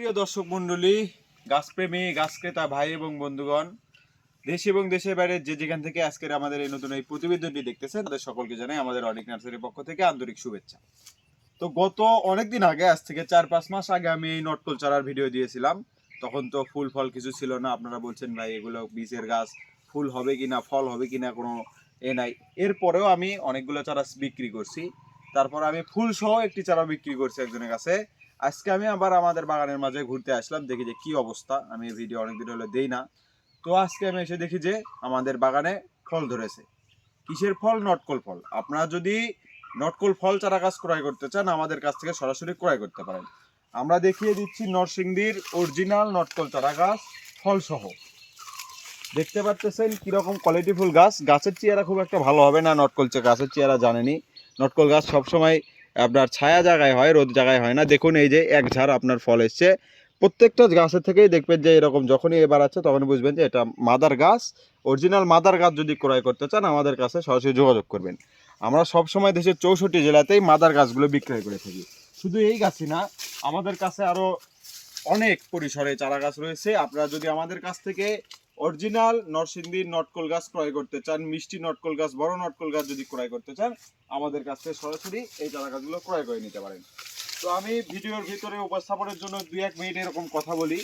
প্রিয় দর্শক মণ্ডলী, গাছপ্রেমী, গাছ ক্রেতা ভাই এবং বন্ধুগণ, দেশ এবং দেশের বাইরে যে যেখান থেকে আজকের আমাদের এই নতুন এই প্রতিবেদনটি দেখতেছেন, তাদের সকলকে জানাই আমাদের অনেক নার্সারির পক্ষ থেকে আন্তরিক শুভেচ্ছা। তো গত অনেকদিন আগে, আজ থেকে চার পাঁচ মাস আগে আমি এই নটকল চারার ভিডিও দিয়েছিলাম। তখন তো ফুল ফল কিছু ছিল না, আপনারা বলছেন, ভাই, এগুলো বীজের গাছ, ফুল হবে কিনা ফল হবে কিনা কোনো এ নাই। এরপরেও আমি অনেকগুলো চারা বিক্রি করছি। তারপর আমি ফুল সহ একটি চারা বিক্রি করছি একজনের কাছে। আজকে আমি আবার আমাদের বাগানের মাঝে ঘুরতে আসলাম, দেখি যে কি অবস্থা। আমি ভিডিও অনেকদিন হলো দেই না। তো আজকে আমি এসে দেখি যে আমাদের বাগানে ফল ধরেছে। কিসের ফল? নটকল ফল। আপনারা যদি নটকল ফল চারা গাছ ক্রয় করতে চান, আমাদের কাছ থেকে সরাসরি ক্রয় করতে পারেন। আমরা দেখিয়ে দিচ্ছি নরসিংদীর অরিজিনাল নটকল চারা গাছ ফল সহ দেখতে পাচ্ছেন কীরকম কোয়ালিটিফুল গাছ। গাছের চেয়ারা খুব একটা ভালো হবে না, নটকল গাছের চেয়ারা জানেনি। নটকল গাছ সবসময় আপনার ছায়া জায়গায় হয়, রোদ জায়গায় হয় না। দেখুন এই যে এক ঝাড় আপনার ফল এসছে। প্রত্যেকটা গাছের থেকেই দেখবেন যে এরকম যখনই এবার আছে তখনই বুঝবেন যে এটা মাদার গাছ। অরিজিনাল মাদার গাছ যদি ক্রয় করতে চান, আমাদের কাছে সরাসরি যোগাযোগ করবেন। আমরা সব সময় দেশের চৌষট্টি জেলাতেই মাদার গাছগুলো বিক্রয় করে থাকি। শুধু এই গাছই না, আমাদের কাছে আরও অনেক পরিসরে চারা গাছ রয়েছে। আপনারা যদি আমাদের কাছ থেকে অরিজিনাল নরসিংদীর নটকল গাছ ক্রয় করতে চান, মিষ্টি নটকল গাছ, বড় নটকল গাছ যদি ক্রয় করতে চান, আমাদের কাছ থেকে সরাসরি এই চারা গাছগুলো ক্রয় করে নিতে পারেন। তো আমি ভিডিওর ভিতরে উপস্থাপনের জন্য দুই এক মিনিট এরকম কথা বলি।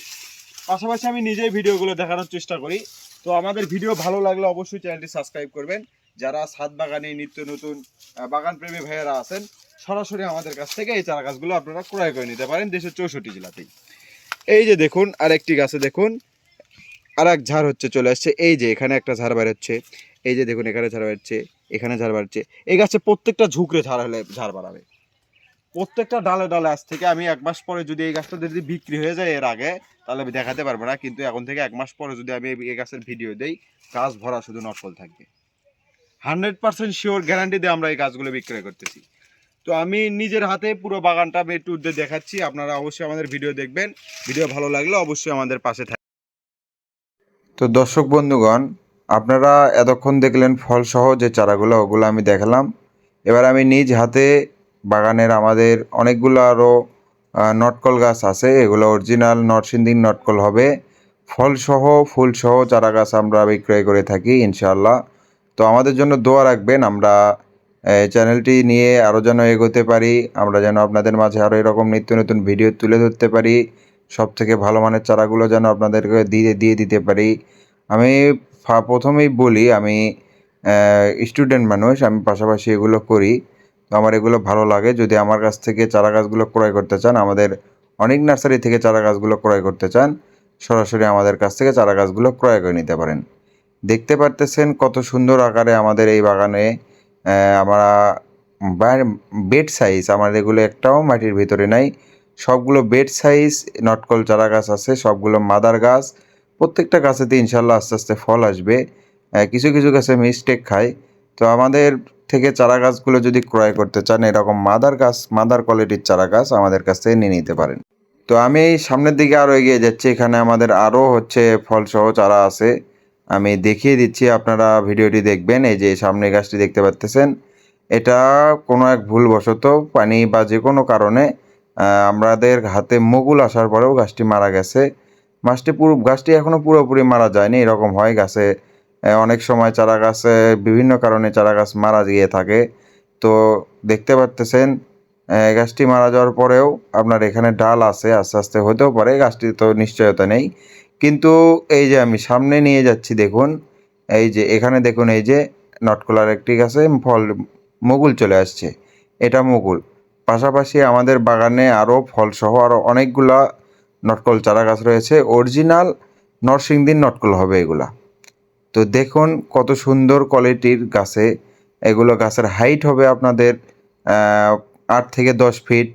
পাশাপাশি আমি নিজেই ভিডিওগুলো দেখানোর চেষ্টা করি। তো আমাদের ভিডিও ভালো লাগলে অবশ্যই চ্যানেলটি সাবস্ক্রাইব করবেন। যারা ছাদ বাগানে নিত্য নতুন বাগান প্রেমী ভাইয়েরা আছেন, সরাসরি আমাদের কাছ থেকে এই চারা গাছগুলো আপনারা ক্রয় করে নিতে পারেন দেশের চৌষট্টি জেলাতেই। এই যে দেখুন, আরেকটি গাছে দেখুন। আর এক ঝাড় হচ্ছে, চলে আসছে। এই যে, এখানে একটা ঝাড় বেরোচ্ছে। এই যে, দেখুন, এখানে ঝাড় বেরোচ্ছে, এখানে ঝাড় বাড়ছে এই গাছে প্রত্যেকটা ঝুঁকড়ে ঝাড় হলে ঝাড় বাড়াবে। প্রত্যেকটা ডালে ডালে, আজ থেকে আমি এক মাস পরে যদি এই গাছটা যদি বিক্রি হয়ে যায় এর আগে, তাহলে আমি দেখাতে পারব না। কিন্তু এখন থেকে এক মাস পরে যদি আমি এই- গাছের ভিডিও দেই, গাছ ভরা শুধু নকল থাকবে। হান্ড্রেড পার্সেন্ট শিওর গ্যারান্টি দিয়ে আমরা এই গাছগুলো বিক্রয় করতেছি। তো আমি নিজের হাতে পুরো বাগানটা আমি একটু দেখাচ্ছি। আপনারা অবশ্যই আমাদের ভিডিও দেখবেন। ভিডিও ভালো লাগলে অবশ্যই আমাদের পাশে থাকবেন তো দর্শক বন্ধুগণ, আপনারা এতক্ষণ দেখলেন ফলসহ যে চারাগুলো, ওগুলো আমি দেখালাম। এবার আমি নিজ হাতে বাগানের আমাদের অনেকগুলো আরও নটকল গাছ আছে। এগুলো অরিজিনাল নরসিংদীর নটকল হবে। ফলসহ, ফুলসহ চারা গাছ আমরা বিক্রয় করে থাকি, ইনশাআল্লাহ। তো আমাদের জন্য দোয়া রাখবেন, আমরা চ্যানেলটি নিয়ে আরও যেন এগোতে পারি, আমরা যেন আপনাদের মাঝে আরও এরকম নিত্য নতুন ভিডিও তুলে ধরতে পারি। সব থেকে ভালো মানের চারাগুলো যেন আপনাদেরকে দিয়ে দিয়ে দিতে পারি। আমি প্রথমেই বলি, আমি স্টুডেন্ট মানুষ, আমি পাশাপাশি এগুলো করি। তো আমার এগুলো ভালো লাগে। যদি আমার কাছ থেকে চারা গাছগুলো ক্রয় করতে চান, আমাদের অনেক নার্সারি থেকে চারা গাছগুলো ক্রয় করতে চান, সরাসরি আমাদের কাছ থেকে চারা গাছগুলো ক্রয় করে নিতে পারেন। দেখতে পারতেছেন কত সুন্দর আকারে আমাদের এই বাগানে আমরা বেড সাইজ, আমার এগুলো একটাও মাটির ভিতরে নাই। সবগুলো বেড সাইজ নটকল চারা গাছ আছে, সবগুলো মাদার গাছ। প্রত্যেকটা গাছেতে ইনশাল্লাহ আস্তে আস্তে ফল আসবে। কিছু কিছু গাছে মিস্টেক খায়। তো আমাদের থেকে চারা গাছগুলো যদি ক্রয় করতে চান, এরকম মাদার গাছ মাদার কোয়ালিটির চারা গাছ আমাদের কাছ থেকে নিয়ে নিতে পারেন। তো আমি সামনের দিকে আরও এগিয়ে যাচ্ছি। এখানে আমাদের আরও হচ্ছে ফলসহ চারা আছে। আমি দেখিয়ে দিচ্ছি, আপনারা ভিডিওটি দেখবেন। এই যে সামনে গাছটি দেখতে পাচ্তেছেন এটা কোনো এক ভুলবশত পানি বা যে কোনো কারণে আমাদের হাতে মুগুল আসার পরেও গাছটি মারা গেছে। মাছটি পুরো গাছটি এখনও পুরোপুরি মারা যায়নি, এরকম হয় গাছে। অনেক সময় চারা গাছে বিভিন্ন কারণে চারা গাছ মারা গিয়ে থাকে। তো দেখতে পারতেছেন গাছটি মারা যাওয়ার পরেও আপনার এখানে ডাল আছে, আস্তে আস্তে হতেও পারে, গাছটি তো নিশ্চয়তা নেই। কিন্তু এই যে আমি সামনে নিয়ে যাচ্ছি, দেখুন, এই যে এখানে দেখুন, এই যে নটকলার একটি গাছে ফল মুগুল চলে আসছে। এটা মুগুল পাশাপাশি আমাদের বাগানে আরও ফলসহ আরও অনেকগুলা নটকল চারা গাছ রয়েছে। অরিজিনাল নরসিংদীর নটকল হবে এগুলা। তো দেখুন কত সুন্দর কোয়ালিটির গাছে এগুলো গাছের হাইট হবে আপনাদের আট থেকে দশ ফিট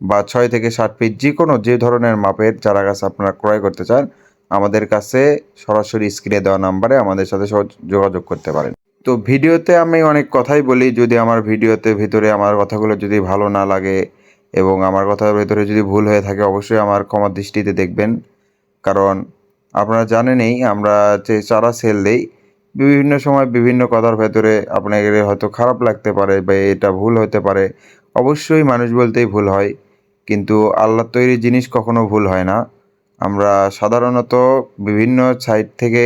বা ছয় থেকে ষাট ফিট যে কোনো যে ধরনের মাপের চারা গাছ আপনারা ক্রয় করতে চান, আমাদের কাছে সরাসরি স্ক্রিনে দেওয়া নাম্বারে আমাদের সাথে যোগাযোগ করতে পারেন। তো ভিডিওতে আমি অনেক কথাই বলি, যদি আমার ভিডিওতে ভিতরে আমার কথাগুলো যদি ভালো না লাগে এবং আমার কথার ভেতরে যদি ভুল হয়ে থাকে, অবশ্যই আমার ক্ষমার দৃষ্টিতে দেখবেন। কারণ আপনারা জানেনই, আমরা যে চারা সেল দেই, বিভিন্ন সময় বিভিন্ন কথার ভেতরে আপনাদের হয়তো খারাপ লাগতে পারে বা এটা ভুল হতে পারে। অবশ্যই মানুষ বলতেই ভুল হয়, কিন্তু আল্লাহর তৈরি জিনিস কখনো ভুল হয় না। আমরা সাধারণত বিভিন্ন সাইড থেকে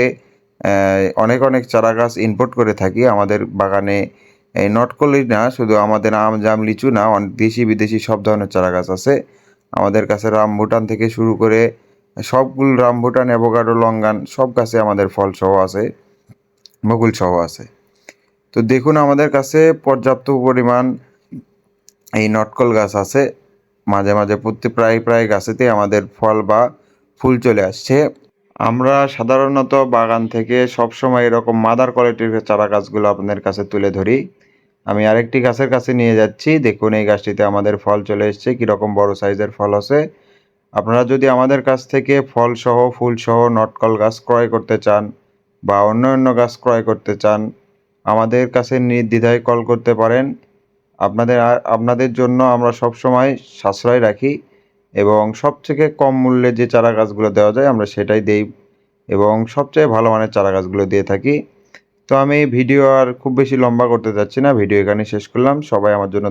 অনেক অনেক চারা গাছ ইম্পোর্ট করে থাকি। আমাদের বাগানে, এই নটকলি না, শুধু আমাদের আম, জাম, লিচু না অনেক দেশি, বিদেশি সব ধরনের চারা গাছ আছে। আমাদের কাছে রামভুটান থেকে শুরু করে সবগুলো রামভুটান, অ্যাভোকাডো, লঙ্গান সব গাছে আমাদের ফল সহ আছে বকুল সহ আছে। তো দেখুন আমাদের কাছে পর্যাপ্ত পরিমাণ এই নটকল গাছ আছে। মাঝে মাঝে প্রতি প্রায় প্রায় গাছেতে আমাদের ফল বা ফুল চলে আসছে। আমরা সাধারণত বাগান থেকে সবসময় এরকম মাদার কোয়ালিটির চারা গাছগুলো আপনাদের কাছে তুলে ধরি। আমি আরেকটি গাছের কাছে নিয়ে যাচ্ছি। দেখুন, এই গাছটিতে আমাদের ফল চলে এসছে। কীরকম বড় সাইজের ফল আছে? আপনারা যদি আমাদের কাছ থেকে ফল সহ, ফুল সহ, নটকল গাছ ক্রয় করতে চান বা অন্য অন্য গাছ ক্রয় করতে চান, আমাদের কাছে নির্দ্বিধায় কল করতে পারেন। আপনাদের আপনাদের জন্য আমরা সব সময় সাশ্রয় রাখি। এবং সবথেকে কম মূল্যে যে চারা গাছগুলো দেওয়া যায় আমরা সেটাই দেই এবং সবচেয়ে ভালো মানের চারা গাছগুলো দিয়ে থাকি। তো আমি ভিডিও আর খুব বেশি লম্বা করতে চাচ্ছি না, ভিডিও এখানে শেষ করলাম। সবাই আমার জন্য